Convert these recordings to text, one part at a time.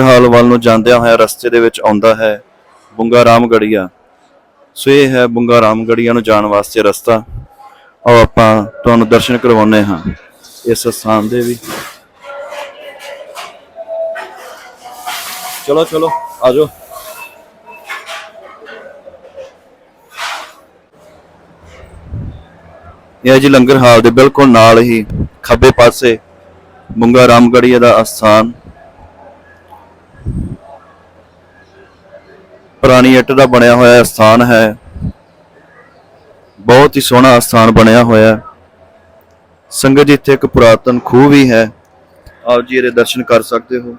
ਹਾਲ ਵੱਲ ਨੂੰ ਜਾਂਦਿਆਂ ਹੋਇਆ ਰਸਤੇ ਦੇ ਵਿੱਚ ਆਉਂਦਾ ਹੈ, ਬੁੰਗਾ ਰਾਮਗੜੀਆ। ਸੋ ਇਹ ਹੈ ਬੁੰਗਾ ਰਾਮਗੜੀਆ ਨੂੰ ਜਾਣ ਵਾਸਤੇ ਰਸਤਾ। ਆਓ ਆਪਾਂ ਤੁਹਾਨੂੰ ਦਰਸ਼ਨ ਕਰਵਾਉਂਦੇ ਹਾਂ। ਇਸ ਸਥਾਨ ਦੇ ਵੀ। ਚਲੋ ਚਲੋ, ਆਜੋ। ਇਹ ਜੀ ਲੰਗਰ ਹਾਲ ਦੇ ਬਿਲਕੁਲ ਨਾਲ ਹੀ ਖੱਬੇ ਪਾਸੇ ਬੁੰਗਾ ਰਾਮਗੜੀਆ ਦਾ ਅਸਥਾਨ। ਪੁਰਾਣੀ ਇੱਟ ਦਾ ਬਣਿਆ ਹੋਇਆ ਸਥਾਨ ਹੈ। ਬਹੁਤ ਹੀ ਸੋਹਣਾ ਸਥਾਨ ਬਣਿਆ ਹੋਇਆ ਸੰਗਤ ਜੀ, ਇੱਥੇ ਇੱਕ ਪੁਰਾਤਨ ਖੂਹ ਵੀ ਹੈ। ਆਪ ਜੀ, ਇਹਦੇ ਦਰਸ਼ਨ ਕਰ ਸਕਦੇ ਹੋ।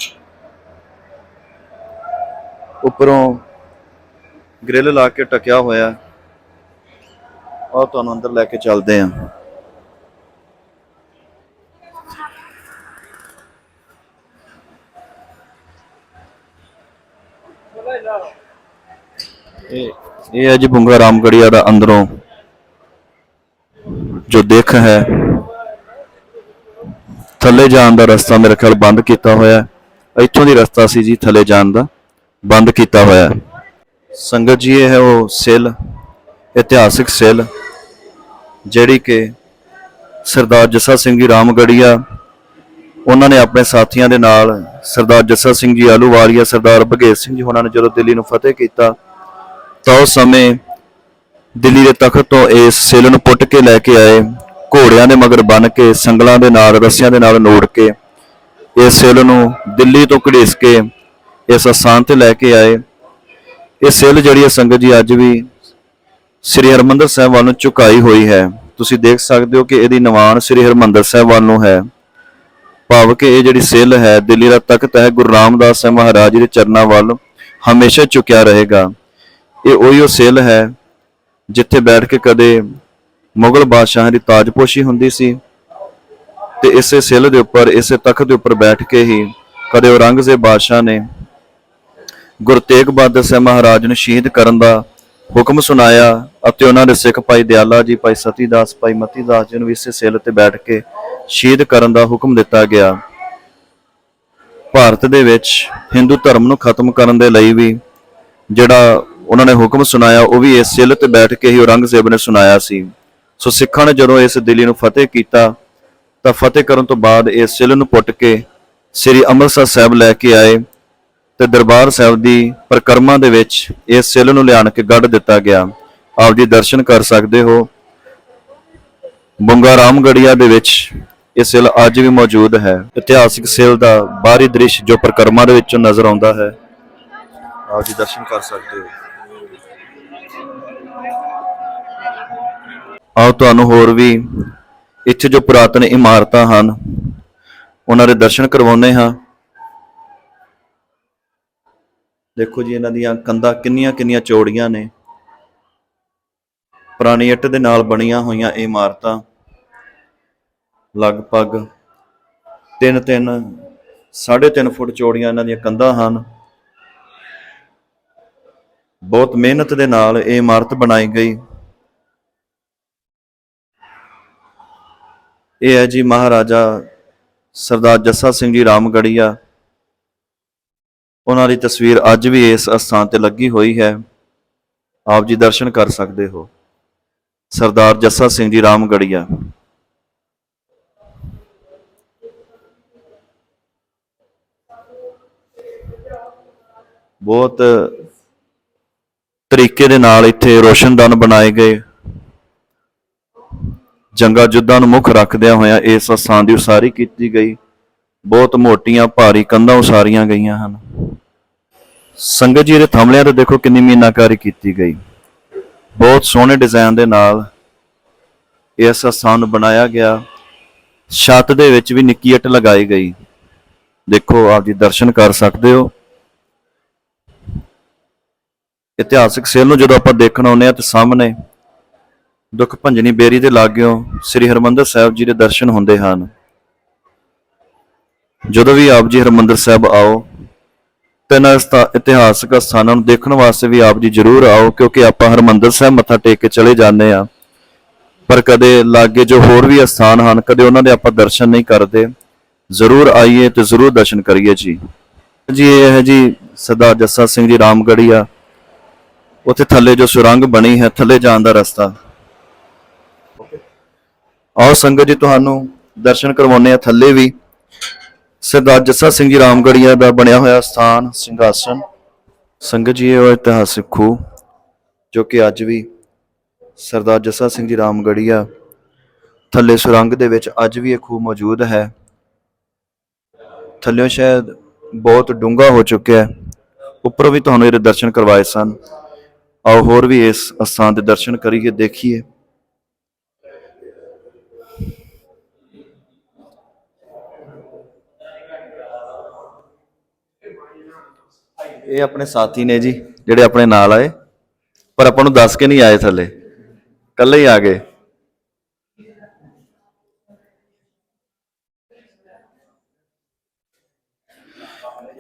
ਉੱਪਰੋਂ ਗ੍ਰਿਲ ਲਾ ਕੇ ਟਕਿਆ ਹੋਇਆ ਹੈ। ਆਓ, ਤੁਹਾਨੂੰ ਅੰਦਰ ਲੈ ਕੇ ਚੱਲਦੇ ਹਾਂ। ਇਹ ਇਹ ਹੈ ਜੀ ਬੁੰਗਾ ਰਾਮਗੜੀਆ ਦਾ ਅੰਦਰੋਂ ਜੋ ਦੇਖ ਹੈ। ਥੱਲੇ ਜਾਣ ਦਾ ਰਸਤਾ ਮੇਰੇ ਖਿਆਲ ਬੰਦ ਕੀਤਾ ਹੋਇਆ ਹੈ। ਇੱਥੋਂ ਦੀ ਰਸਤਾ ਸੀ ਜੀ ਥੱਲੇ ਜਾਣ ਦਾ, ਬੰਦ ਕੀਤਾ ਹੋਇਆ ਹੈ। ਸੰਗਤ ਜੀ, ਇਹ ਹੈ ਉਹ ਸਿੱਲ, ਇਤਿਹਾਸਿਕ ਸਿੱਲ, ਜਿਹੜੀ ਕਿ ਸਰਦਾਰ ਜੱਸਾ ਸਿੰਘ ਜੀ ਰਾਮਗੜੀਆ, ਉਹਨਾਂ ਨੇ ਆਪਣੇ ਸਾਥੀਆਂ ਦੇ ਨਾਲ ਸਰਦਾਰ ਜੱਸਾ ਸਿੰਘ ਜੀ ਆਲੂਵਾਲੀਆ ਸਰਦਾਰ ਭਗੇਸ਼ ਸਿੰਘ ਜੀ, ਉਹਨਾਂ ਨੇ ਜਦੋਂ ਦਿੱਲੀ ਨੂੰ ਫਤਿਹ ਕੀਤਾ ਤਾਂ ਉਸ ਸਮੇਂ ਦਿੱਲੀ ਦੇ ਤਖਤ ਤੋਂ ਇਸ ਸਿੱਲ ਨੂੰ ਪੁੱਟ ਕੇ ਲੈ ਕੇ ਆਏ, ਘੋੜਿਆਂ ਦੇ ਮਗਰ ਬੰਨ ਕੇ, ਸੰਗਲਾਂ ਦੇ ਨਾਲ, ਰੱਸਿਆਂ ਦੇ ਨਾਲ ਨੋੜ ਕੇ, ਇਸ ਸਿੱਲ ਨੂੰ ਦਿੱਲੀ ਤੋਂ ਘੜੇਸ ਕੇ ਇਸ ਅਸਥਾਨ ਤੇ ਲੈ ਕੇ ਆਏ। ਇਹ ਸਿੱਲ ਜਿਹੜੀ ਹੈ ਸੰਗਤ ਜੀ ਅੱਜ ਵੀ ਸ੍ਰੀ ਹਰਮੰਦਰ ਸਾਹਿਬ ਵੱਲ ਨੂੰ ਝੁਕਾਈ ਹੋਈ ਹੈ। ਤੁਸੀਂ ਦੇਖ ਸਕਦੇ ਹੋ ਕਿ ਇਹਦੀ ਨਿਵਾਨ ਸ੍ਰੀ ਹਰਮੰਦਰ ਸਾਹਿਬ ਵੱਲ ਨੂੰ ਹੈ। ਭਾਵ ਕਿ ਇਹ ਜਿਹੜੀ ਸਿੱਲ ਹੈ, ਦਿੱਲੀ ਦਾ ਤਖਤ ਹੈ, ਗੁਰੂ ਰਾਮਦਾਸ ਸਾਹਿਬ ਮਹਾਰਾਜ ਜੀ ਦੇ ਚਰਨਾਂ ਵੱਲ ਹਮੇਸ਼ਾ ਝੁਕਿਆ ਰਹੇਗਾ। ਇਹ ਉਹੀ ਉਹ ਸਿੱਲ ਹੈ ਜਿੱਥੇ ਬੈਠ ਕੇ ਕਦੇ ਮੁਗਲ ਬਾਦਸ਼ਾਹਾਂ ਦੀ ਤਾਜਪੋਸ਼ੀ ਹੁੰਦੀ ਸੀ ਤੇ ਇਸੇ ਸਿੱਲ ਦੇ ਉੱਪਰ, ਇਸੇ ਤਖਤ ਦੇ ਉੱਪਰ ਬੈਠ ਕੇ ਹੀ ਕਦੇ ਔਰੰਗਜ਼ੇਬ ਬਾਦਸ਼ਾਹ ਨੇ ਗੁਰੂ ਤੇਗ ਬਹਾਦਰ ਸਾਹਿਬ ਮਹਾਰਾਜ ਨੂੰ ਸ਼ਹੀਦ ਕਰਨ ਦਾ ਹੁਕਮ ਸੁਣਾਇਆ ਅਤੇ ਉਹਨਾਂ ਦੇ ਸਿੱਖ ਭਾਈ ਦਿਆਲਾ ਜੀ, ਭਾਈ ਸਤੀਦਾਸ, ਭਾਈ ਮਤੀਦਾਸ ਜੀ ਨੂੰ ਵੀ ਇਸੇ ਸਿੱਲ ਤੇ ਬੈਠ ਕੇ ਸ਼ਹੀਦ ਕਰਨ ਦਾ ਹੁਕਮ ਦਿੱਤਾ ਗਿਆ। ਭਾਰਤ ਦੇ ਵਿੱਚ ਹਿੰਦੂ ਧਰਮ ਨੂੰ ਖਤਮ ਕਰਨ ਦੇ ਲਈ ਵੀ ਜਿਹੜਾ ਉਹਨਾਂ ਨੇ ਹੁਕਮ ਸੁਣਾਇਆ, ਉਹ ਵੀ ਇਸ ਸਿੱਲ ਤੇ ਬੈਠ ਕੇ ਹੀ ਔਰੰਗਜ਼ੇਬ ਨੇ ਸੁਣਾਇਆ ਸੀ। ਸੋ ਸਿੱਖਾਂ ਨੇ ਜਦੋਂ ਇਸ ਦਿੱਲੀ ਨੂੰ ਫਤਿਹ ਕੀਤਾ, ਤਾਂ ਫਤਿਹ ਕਰਨ ਤੋਂ ਬਾਅਦ ਇਸ ਸਿੱਲ ਨੂੰ ਪੁੱਟ ਕੇ ਸ੍ਰੀ ਅੰਮ੍ਰਿਤਸਰ ਸਾਹਿਬ ਲੈ ਕੇ ਆਏ ਤੇ ਦਰਬਾਰ ਸਾਹਿਬ ਦੀ ਪ੍ਰਕਰਮਾ ਦੇ ਵਿੱਚ ਇਸ ਸਿੱਲ ਨੂੰ ਲਿਆਣ ਕੇ ਗੱਡ ਦਿੱਤਾ ਗਿਆ। ਆਪ ਜੀ ਦਰਸ਼ਨ ਕਰ ਸਕਦੇ ਹੋ। ਬੰਗਾ ਰਾਮਗੜੀਆ ਦੇ ਵਿੱਚ ਇਹ ਸਿੱਲ ਅੱਜ ਵੀ ਮੌਜੂਦ ਹੈ। ਇਤਿਹਾਸਿਕ ਸਿੱਲ ਦਾ ਬਾਹਰੀ ਦ੍ਰਿਸ਼ ਜੋ ਪ੍ਰਕਰਮਾ ਦੇ ਵਿੱਚੋਂ ਨਜ਼ਰ ਆਉਂਦਾ ਹੈ। ਆਪ ਜੀ ਦਰਸ਼ਨ ਕਰ ਸਕਦੇ ਹੋ। ਆਓ ਤੁਹਾਨੂੰ ਹੋਰ ਵੀ ਇੱਥੇ ਜੋ ਪੁਰਾਤਨ ਇਮਾਰਤਾਂ ਹਨ, ਉਹਨਾਂ ਦੇ ਦਰਸ਼ਨ ਕਰਵਾਉਂਦੇ ਹਾਂ। ਦੇਖੋ ਜੀ, ਇਹਨਾਂ ਦੀਆਂ ਕੰਧਾਂ ਕਿੰਨੀਆਂ ਕਿੰਨੀਆਂ ਚੌੜੀਆਂ ਨੇ। ਪੁਰਾਣੀ ਇੱਟ ਦੇ ਨਾਲ ਬਣੀਆਂ ਹੋਈਆਂ ਇਹ ਇਮਾਰਤਾਂ ਲਗਭਗ 3-3 3.5 ਫੁੱਟ ਚੌੜੀਆਂ ਇਹਨਾਂ ਦੀਆਂ ਕੰਧਾਂ ਹਨ। ਬਹੁਤ ਮਿਹਨਤ ਦੇ ਨਾਲ ਇਹ ਇਮਾਰਤ ਬਣਾਈ ਗਈ। ਇਹ ਹੈ ਜੀ ਮਹਾਰਾਜਾ ਸਰਦਾਰ ਜੱਸਾ ਸਿੰਘ ਜੀ ਰਾਮਗੜੀਆ। ਉਹਨਾਂ ਦੀ ਤਸਵੀਰ ਅੱਜ ਵੀ ਇਸ ਅਸਥਾਨ ਤੇ ਲੱਗੀ ਹੋਈ ਹੈ। ਆਪ ਜੀ ਦਰਸ਼ਨ ਕਰ ਸਕਦੇ ਹੋ। ਸਰਦਾਰ ਜੱਸਾ ਸਿੰਘ ਜੀ ਰਾਮਗੜੀਆ। ਬਹੁਤ ਤਰੀਕੇ ਦੇ ਨਾਲ ਇੱਥੇ ਰੋਸ਼ਨਦਾਨ ਬਣਾਏ ਗਏ। ਜੰਗਾ ਜੁੱਧਾਂ ਨੂੰ ਮੁੱਖ ਰੱਖਦਿਆਂ ਹੋਇਆਂ ਇਸ ਅਸਥਾਨ ਦੀ ਉਸਾਰੀ ਕੀਤੀ ਗਈ। ਬਹੁਤ ਮੋਟੀਆਂ ਭਾਰੀ ਕੰਧਾਂ ਉਸਾਰੀਆਂ ਗਈਆਂ ਹਨ। ਸੰਗਤ ਜੀ ਦੇ ਥੰਮਲਿਆਂ ਤੇ ਦੇਖੋ ਕਿੰਨੀ ਮੀਨਾਕਾਰੀ ਕੀਤੀ ਗਈ। ਬਹੁਤ ਸੋਹਣੇ ਡਿਜ਼ਾਈਨ ਦੇ ਨਾਲ ਇਸ ਅਸਥਾਨ ਨੂੰ ਬਣਾਇਆ ਗਿਆ। ਛੱਤ ਦੇ ਵਿੱਚ ਵੀ ਨਿੱਕੀ ਇੱਟ ਲਗਾਈ ਗਈ। ਦੇਖੋ, ਆਪ ਜੀ ਦਰਸ਼ਨ ਕਰ ਸਕਦੇ ਹੋ। ਇਤਿਹਾਸਕ ਸੇਲ ਨੂੰ ਜਦੋਂ ਆਪਾਂ ਦੇਖਣ ਆਉਂਦੇ ਆ ਤੇ ਸਾਹਮਣੇ ਦੁੱਖ ਭੰਜਨੀ ਬੇਰੀ ਦੇ ਲਾਗਿਓ ਸ੍ਰੀ ਹਰਮੰਦਰ ਸਾਹਿਬ ਜੀ ਦੇ ਦਰਸ਼ਨ ਹੁੰਦੇ ਹਨ। ਜਦੋਂ ਵੀ ਆਪ ਜੀ ਹਰਮੰਦਰ ਸਾਹਿਬ ਆਓ ਤੇ ਇਹਨਾਂ ਸਥਾ- ਇਤਿਹਾਸਕ ਸਥਾਨਾਂ ਨੂੰ ਦੇਖਣ ਵਾਸਤੇ ਵੀ ਆਪ ਜੀ ਜ਼ਰੂਰ ਆਓ, ਕਿਉਂਕਿ ਆਪਾਂ ਹਰਮੰਦਰ ਸਾਹਿਬ ਮੱਥਾ ਟੇਕ ਕੇ ਚਲੇ ਜਾਂਦੇ ਆ ਪਰ ਕਦੇ ਲਾਗੇ ਜੋ ਹੋਰ ਵੀ ਸਥਾਨ ਹਨ, ਕਦੇ ਉਹਨਾਂ ਦੇ ਆਪਾਂ ਦਰਸ਼ਨ ਨਹੀਂ ਕਰਦੇ। ਜ਼ਰੂਰ ਆਈਏ ਤੇ ਜ਼ਰੂਰ ਦਰਸ਼ਨ ਕਰੀਏ ਜੀ। ਜੀ, ਇਹ ਹੈ ਜੀ ਸਰਦਾਰ ਜੱਸਾ ਸਿੰਘ ਜੀ ਰਾਮਗੜੀਆ ਉੱਥੇ ਥੱਲੇ ਜੋ ਸੁਰੰਗ ਬਣੀ ਹੈ, ਥੱਲੇ ਜਾਣ ਦਾ ਰਸਤਾ। ਆਓ ਸੰਗਤ ਜੀ, ਤੁਹਾਨੂੰ ਦਰਸ਼ਨ ਕਰਵਾਉਂਦੇ ਆ ਥੱਲੇ ਵੀ। ਸਰਦਾਰ ਜੱਸਾ ਸਿੰਘ ਜੀ ਰਾਮਗੜੀਆ ਦਾ ਬਣਿਆ ਹੋਇਆ ਸਥਾਨ, ਸਿੰਘਾਸਨ। ਸੰਗਤ ਜੀ, ਇਹ ਇਤਿਹਾਸਿਕ ਖੂਹ ਜੋ ਕਿ ਅੱਜ ਵੀ ਸਰਦਾਰ ਜੱਸਾ ਸਿੰਘ ਜੀ ਰਾਮਗੜੀਆ ਥੱਲੇ ਸੁਰੰਗ ਦੇ ਵਿੱਚ ਅੱਜ ਵੀ ਇਹ ਖੂਹ ਮੌਜੂਦ ਹੈ। ਥੱਲਿਓਂ ਸ਼ਾਇਦ ਬਹੁਤ ਡੂੰਘਾ ਹੋ ਚੁੱਕਿਆ ਹੈ। ਉੱਪਰੋਂ ਵੀ ਤੁਹਾਨੂੰ ਇਹਦੇ ਦਰਸ਼ਨ ਕਰਵਾਏ ਸਨ। ਆਓ ਹੋਰ ਵੀ ਇਸ ਅਸਥਾਨ ਦੇ ਦਰਸ਼ਨ ਕਰੀਏ, ਦੇਖੀਏ। ਇਹ ਆਪਣੇ ਸਾਥੀ ਨੇ ਜੀ, ਜਿਹੜੇ ਆਪਣੇ ਨਾਲ ਆਏ। ਪਰ ਆਪਾਂ ਨੂੰ ਦੱਸ ਕੇ ਨਹੀਂ ਆਏ ਥੱਲੇ। ਇਕੱਲੇ ਹੀ ਆ ਗਏ।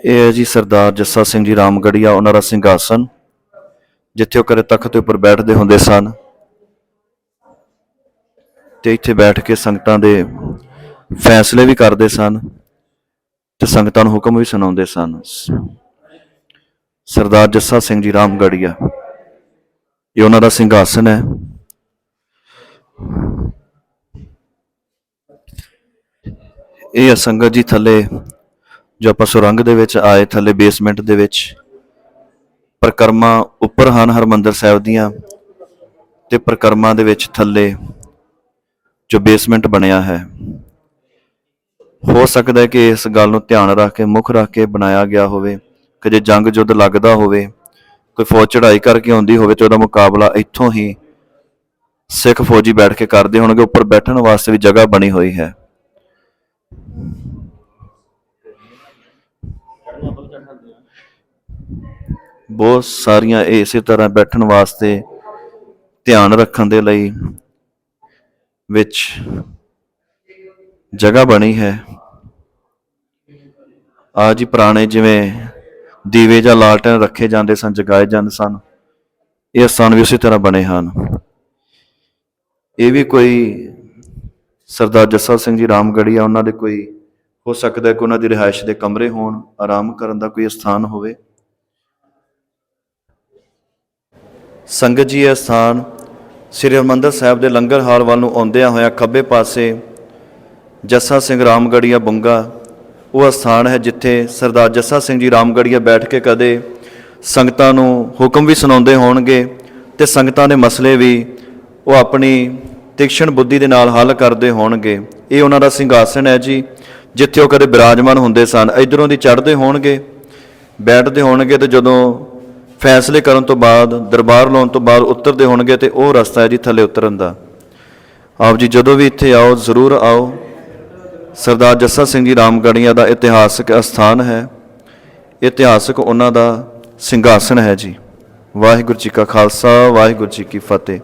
ਇਹ ਹੈ ਜੀ ਸਰਦਾਰ ਜੱਸਾ ਸਿੰਘ ਜੀ ਰਾਮਗੜੀਆ। ਉਹਨਾਂ ਦਾ ਸਿੰਘਾਸਨ, ਜਿੱਥੇ ਉਹ ਕਦੇ ਤਖਤ ਦੇ ਉੱਪਰ ਬੈਠਦੇ ਹੁੰਦੇ ਸਨ। ਤੇ ਇੱਥੇ ਬੈਠ ਕੇ ਸੰਗਤਾਂ ਦੇ ਫੈਸਲੇ ਵੀ ਕਰਦੇ ਸਨ ਤੇ ਸੰਗਤਾਂ ਨੂੰ ਹੁਕਮ ਵੀ ਸੁਣਾਉਂਦੇ ਸਨ। ਸਰਦਾਰ ਜੱਸਾ ਸਿੰਘ ਜੀ ਰਾਮਗੜੀਆ। ਇਹ ਉਹਨਾਂ ਦਾ ਸਿੰਘਾਸਨ ਹੈ। ਇਹ ਹੈ ਸੰਗਤ ਜੀ ਥੱਲੇ, ਜੋ ਆਪਾਂ ਸੁਰੰਗ ਦੇ ਵਿੱਚ ਆਏ, ਥੱਲੇ ਬੇਸਮੈਂਟ ਦੇ ਵਿੱਚ। ਪ੍ਰਕਰਮਾ ਉੱਪਰ ਹਨ ਹਰਮੰਦਰ ਸਾਹਿਬ ਦੀਆਂ ਤੇ ਪ੍ਰਕਰਮਾ ਦੇ ਵਿੱਚ ਥੱਲੇ ਜੋ ਬੇਸਮੈਂਟ ਬਣਿਆ ਹੈ। ਹੋ ਸਕਦਾ ਹੈ ਕਿ ਇਸ ਗੱਲ ਨੂੰ ਧਿਆਨ ਰੱਖ ਕੇ, ਮੁੱਖ ਰੱਖ ਕੇ ਬਣਾਇਆ ਗਿਆ ਹੋਵੇ। ਕਿ ਜੇ ਜੰਗ ਜੁੱਧ ਲੱਗਦਾ ਹੋਵੇ, ਕੋਈ ਫੌਜ ਚੜ੍ਹਾਈ ਕਰਕੇ ਆਉਂਦੀ ਹੋਵੇ ਤੇ ਉਹਦਾ ਮੁਕਾਬਲਾ ਇੱਥੋਂ ਹੀ ਸਿੱਖ ਫੌਜੀ ਬੈਠ ਕੇ ਕਰਦੇ ਹੋਣਗੇ, ਉੱਪਰ ਬੈਠਣ ਵਾਸਤੇ ਵੀ ਜਗ੍ਹਾ ਬਣੀ ਹੋਈ ਹੈ। ਬਹੁਤ ਸਾਰੀਆਂ ਇਸੇ ਤਰ੍ਹਾਂ ਬੈਠਣ ਵਾਸਤੇ ਧਿਆਨ ਰੱਖਣ ਦੇ ਲਈ ਵਿੱਚ ਜਗ੍ਹਾ ਬਣੀ ਹੈ। ਆ ਜੀ ਪੁਰਾਣੇ ਜਿਵੇਂ ਦੀਵੇ ਜਾਂ ਲਾਲਟਨ ਰੱਖੇ ਜਾਂਦੇ ਸਨ, ਜਗਾਏ ਜਾਂਦੇ ਸਨ। ਇਹ ਸਥਾਨ ਵੀ ਉਸੇ ਤਰ੍ਹਾਂ ਬਣੇ ਹਨ। ਇਹ ਵੀ ਕੋਈ ਸਰਦਾਰ ਜੱਸਾ ਸਿੰਘ ਜੀ ਰਾਮਗੜੀਆ ਉਹਨਾਂ ਦੇ ਕੋਈ ਹੋ ਸਕਦਾ ਹੈ ਕਿ ਉਹਨਾਂ ਦੀ ਰਿਹਾਇਸ਼ ਦੇ ਕਮਰੇ ਹੋਣ, ਆਰਾਮ ਕਰਨ ਦਾ ਕੋਈ ਸਥਾਨ ਹੋਵੇ। ਸੰਗਤ ਜੀ, ਇਹ ਸਥਾਨ ਸ੍ਰੀ ਹਰਿਮੰਦਰ ਸਾਹਿਬ ਦੇ ਲੰਗਰ ਹਾਲ ਵੱਲ ਨੂੰ ਆਉਂਦਿਆਂ ਹੋਇਆ ਖੱਬੇ ਪਾਸੇ ਜੱਸਾ ਸਿੰਘ ਰਾਮਗੜੀਆ ਬੁੰਗਾ ਉਹ ਸਥਾਨ ਹੈ ਜਿੱਥੇ ਸਰਦਾਰ ਜੱਸਾ ਸਿੰਘ ਜੀ ਰਾਮਗੜੀਆ ਬੈਠ ਕੇ ਕਦੇ ਸੰਗਤਾਂ ਨੂੰ ਹੁਕਮ ਵੀ ਸੁਣਾਉਂਦੇ ਹੋਣਗੇ ਤੇ ਸੰਗਤਾਂ ਦੇ ਮਸਲੇ ਵੀ ਉਹ ਆਪਣੀ ਤਿਕਸ਼ਣ ਬੁੱਧੀ ਦੇ ਨਾਲ ਹੱਲ ਕਰਦੇ ਹੋਣਗੇ। ਇਹ ਉਹਨਾਂ ਦਾ ਸਿੰਘਾਸਨ ਹੈ ਜੀ, ਜਿੱਥੇ ਉਹ ਕਦੇ ਬਿਰਾਜਮਾਨ ਹੁੰਦੇ ਸਨ। ਇਧਰੋਂ ਦੀ ਚੜ੍ਹਦੇ ਹੋਣਗੇ, ਬੈਠਦੇ ਹੋਣਗੇ ਤੇ ਜਦੋਂ ਫੈਸਲੇ ਕਰਨ ਤੋਂ ਬਾਅਦ, ਦਰਬਾਰ ਲਾਉਣ ਤੋਂ ਬਾਅਦ ਉਤਰਦੇ ਹੋਣਗੇ ਤੇ ਉਹ ਰਸਤਾ ਹੈ ਜੀ ਥੱਲੇ ਉਤਰਨ ਦਾ। ਆਪ ਜੀ ਜਦੋਂ ਵੀ ਇੱਥੇ ਆਓ, ਜ਼ਰੂਰ ਆਓ। ਸਰਦਾਰ ਜੱਸਾ ਸਿੰਘ ਜੀ ਰਾਮਗੜੀਆ ਦਾ ਇਤਿਹਾਸਕ ਅਸਥਾਨ ਹੈ। ਇਤਿਹਾਸਕ ਉਹਨਾਂ ਦਾ ਸਿੰਘਾਸਨ ਹੈ ਜੀ। ਵਾਹਿਗੁਰੂ ਜੀ ਕਾ ਖਾਲਸਾ, ਵਾਹਿਗੁਰੂ ਜੀ ਕੀ ਫਤਿਹ।